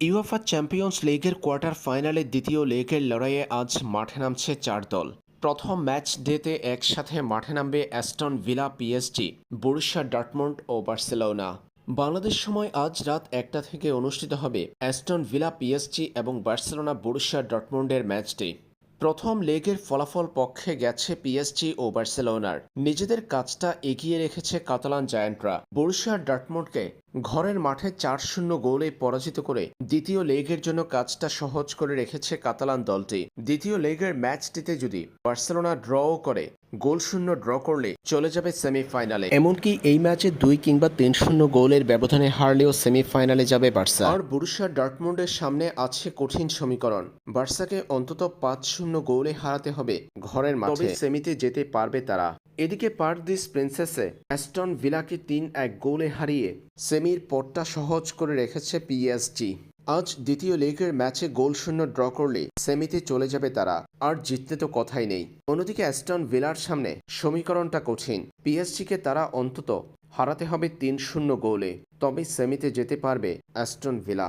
UEFA champions লিগের quarter ফাইনালে দ্বিতীয় লেগের লড়াইয়ে আজ মাঠে নামছে চার দল। প্রথম ম্যাচ ডেতে একসাথে মাঠে নামবে Aston Villa PSG Borussia Dortmund ও বার্সেলোনা বাংলাদেশ সময় আজ রাত একটা থেকে অনুষ্ঠিত হবে অ্যাস্টন ভিলা পিএসজি এবং বার্সেলোনা বরুশিয়া ডটমন্ডের ম্যাচটি প্রথম লেগের ফলাফল পক্ষে গেছে পিএসজি ও বার্সেলোনার। নিজেদের কাজটা এগিয়ে রেখেছে কাতালান জায়ান্টরা। বরুশিয়ার ডাটমন্ডকে ঘরের মাঠে চার শূন্য গোলে পরাজিত করে দ্বিতীয় লেগের জন্য কাজটা সহজ করে রেখেছে কাতালান দলটি। দ্বিতীয় লেগের ম্যাচটিতে যদি বার্সেলোনা ড্রও করে গোল শূন্য ড্র করলে চলে যাবে সেমিফাইনালে। এমনকি এই ম্যাচে দুই কিংবা তিন শূন্য গোলের ব্যবধানে হারলেও সেমিফাইনালে যাবে বার্সা। আর বরুশিয়া ডার্টমুন্ডের সামনে আছে কঠিন সমীকরণ। বার্সাকে অন্তত পাঁচ শূন্য গোলে হারাতে হবে ঘরের মাঠে। সেমিতে যেতে পারবে তারা। এদিকে পার্ক পারদিস প্রিন্সেসে অ্যাস্টন ভিলাকে তিন এক গোলে হারিয়ে সেমির পটটা সহজ করে রেখেছে পিএসজি। আজ দ্বিতীয় লেগের ম্যাচে গোল শূন্য ড্র করলে সেমিতে চলে যাবে তারা। আর জিততে তো কথাই নেই। অন্যদিকে অ্যাস্টন ভিলার সামনে সমীকরণটা কঠিন। পিএসজিকে তারা অন্তত হারাতে হবে তিন শূন্য গোলে। তবে সেমিতে যেতে পারবে অ্যাস্টন ভিলা।